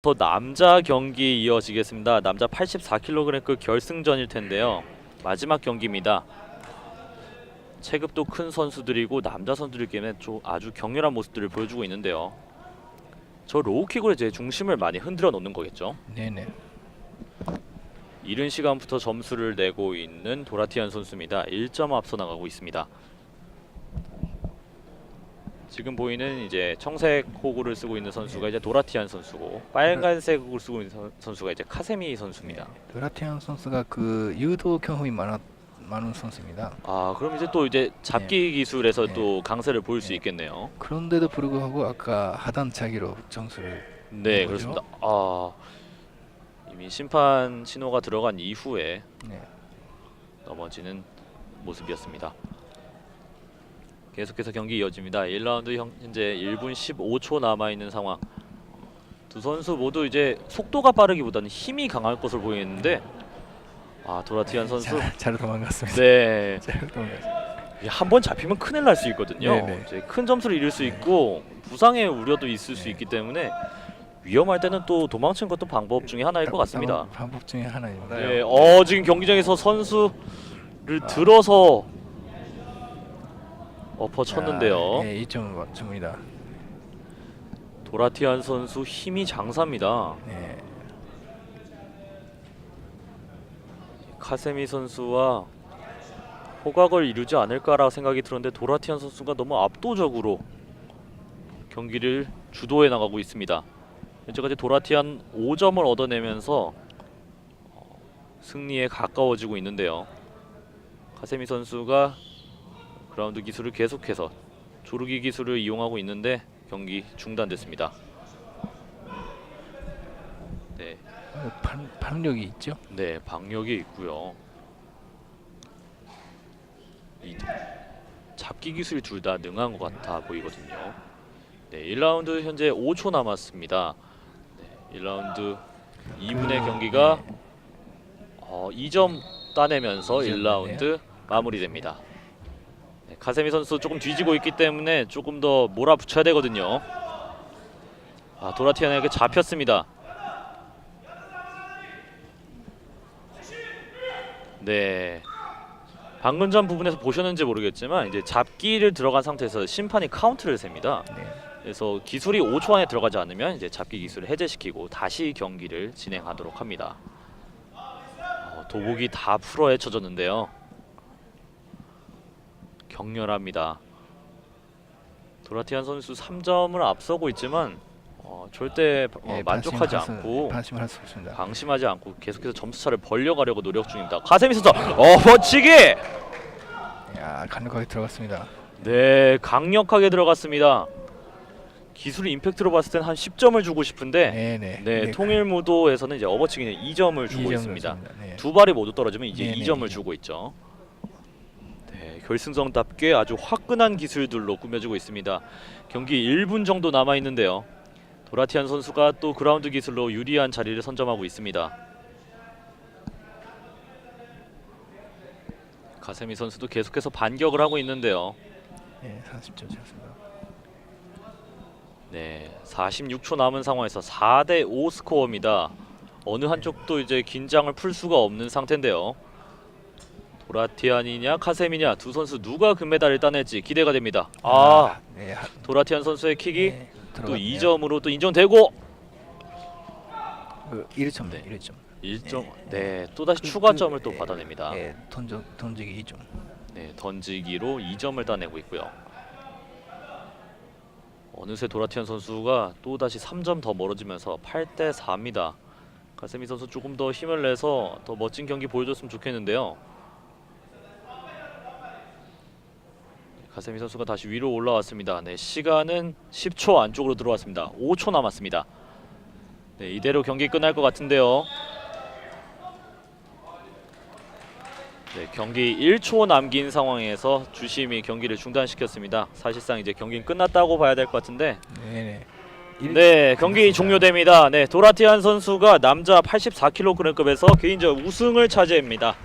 더 남자 경기 이어지겠습니다. 남자 84kg급 결승전일 텐데요. 마지막 경기입니다. 체급도 큰 선수들이고 남자 선수들에게는 좀 아주 격렬한 모습들을 보여주고 있는데요. 저 로우킥으로 이제 중심을 많이 흔들어 놓는 거겠죠. 네네. 이른 시간부터 점수를 내고 있는 도라티안 선수입니다. 1점 앞서 나가고 있습니다. 지금 보이는 이제 청색 호구를 쓰고 있는 선수가 이제 도라티안 선수고 빨간색 호구를 쓰고 있는 선- 선수가 이제 카세미 선수입니다. 드라티안 선수가 그 유도 경험이 많아 많은 선수입니다. 아 그럼 이제 또 이제 잡기 기술에서 네. 또 강세를 보일 수 네. 있겠네요. 그런데도 불구하고 아까 하단 차기로 점수를 네 뭐죠? 그렇습니다. 아 이미 심판 신호가 들어간 이후에 네. 넘어지는 모습이었습니다. 계속해서 경기 이어집니다. 1라운드 현- 현재 1분 15초 남아 있는 상황. 두 선수 모두 이제 속도가 빠르기보다는 힘이 강할 것으로 보이는데 아 도라티안 선수 잘, 잘 도망갔습니다. 네. 잘 도망갔습니다. 한 번 잡히면 큰일 날 수 있거든요. 네네. 이제 큰 점수를 잃을 수 있고 부상의 우려도 있을 수 네. 있기 때문에 위험할 때는 또 도망치는 것도 방법 중에 하나일 것 같습니다. 방법, 방법 중에 하나입니다. 네, 어 지금 경기장에서 선수를 들어서 엎어 쳤는데요. 아, 네, 2점 줍니다. 도라티안 선수 힘이 장사입니다. 네. 카세미 선수와 호각을 이루지 않을까라 생각이 들었는데 도라티안 선수가 너무 압도적으로 경기를 주도해 나가고 있습니다. 현재까지 도라티안 5점을 얻어내면서 어, 승리에 가까워지고 있는데요. 카세미 선수가 그라운드 기술을 계속해서 조르기 기술을 이용하고 있는데 경기 중단됐습니다. 네, 어, 판, 판력이 있죠. 네, 방력이 있고요. 이 잡기 기술이 둘 다 능한 것 같아 보이거든요. 네, 1라운드 현재 5초 남았습니다. 네, 1라운드 2분의 경기가 어, 2점 따내면서 이점 1라운드 마무리됩니다. 네, 카세미 선수 조금 뒤지고 있기 때문에 조금 더 몰아붙여야 되거든요. 아, 도라티안에게 잡혔습니다. 네. 방금 전 부분에서 보셨는지 모르겠지만 이제 잡기를 들어간 상태에서 심판이 카운트를 셉니다. 네. 그래서 기술이 5초 안에 들어가지 않으면 이제 잡기 기술을 해제시키고 다시 경기를 진행하도록 합니다. 어, 도복이 다 풀어 헤쳐졌는데요. 격렬합니다. 도라티안 선수 3점을 앞서고 있지만 어, 절대 어, 예, 만족하지 수- 않고 방심할 수 없습니다. 방심하지 않고 계속해서 점수차를 벌려가려고 노력 중입니다. 가세미 선수, 어 멋지기! 야, 강력하게 들어갔습니다. 네, 강력하게 들어갔습니다. 기술 임팩트로 봤을 땐 한 10점을 주고 싶은데 네, 네. 네, 통일 무도에서는 이제 어버치기는 2점을 주고 있습니다. 네. 두 발이 모두 떨어지면 이제 네 네, 2점을 이점. 주고 있죠. 네, 결승전답게 아주 화끈한 기술들로 꾸며지고 있습니다. 경기 1분 정도 남아 있는데요. 도라티안 선수가 또 그라운드 기술로 유리한 자리를 선점하고 있습니다. 가세미 선수도 계속해서 반격을 하고 있는데요. 네, 30점 찼습니다. 네, 46초 남은 상황에서 4대 5 스코어입니다. 어느 한쪽도 이제 긴장을 풀 수가 없는 상태인데요. 도라티안이냐 카셈이냐 두 선수 누가 금메달을 따낼지 기대가 됩니다. 아, 네, 하- 도라티안 선수의 킥이 네, 또 들어갔네요. 2점으로 또 인정되고 그 1점, 네. 1점. 1점. 네, 또 다시 추가점을 또 받아냅니다. 네, 던져 던지기 2점. 네, 던지기로 2점을 따내고 있고요. 어느새 도라티안 선수가 또 다시 3점 더 멀어지면서 8대 4입니다. 가세미 선수 조금 더 힘을 내서 더 멋진 경기 보여줬으면 좋겠는데요. 가세미 선수가 다시 위로 올라왔습니다. 네, 시간은 10초 안쪽으로 들어왔습니다. 5초 남았습니다. 네, 이대로 경기 끝날 것 같은데요. 네, 경기 1초 남긴 상황에서 주심이 경기를 중단시켰습니다. 사실상 이제 경기는 끝났다고 봐야 될 것 같은데 네, 네. 일- 네, 경기. 종료됩니다. 네, 도라티안 선수가 남자 84kg급에서 개인적 우승을 차지합니다.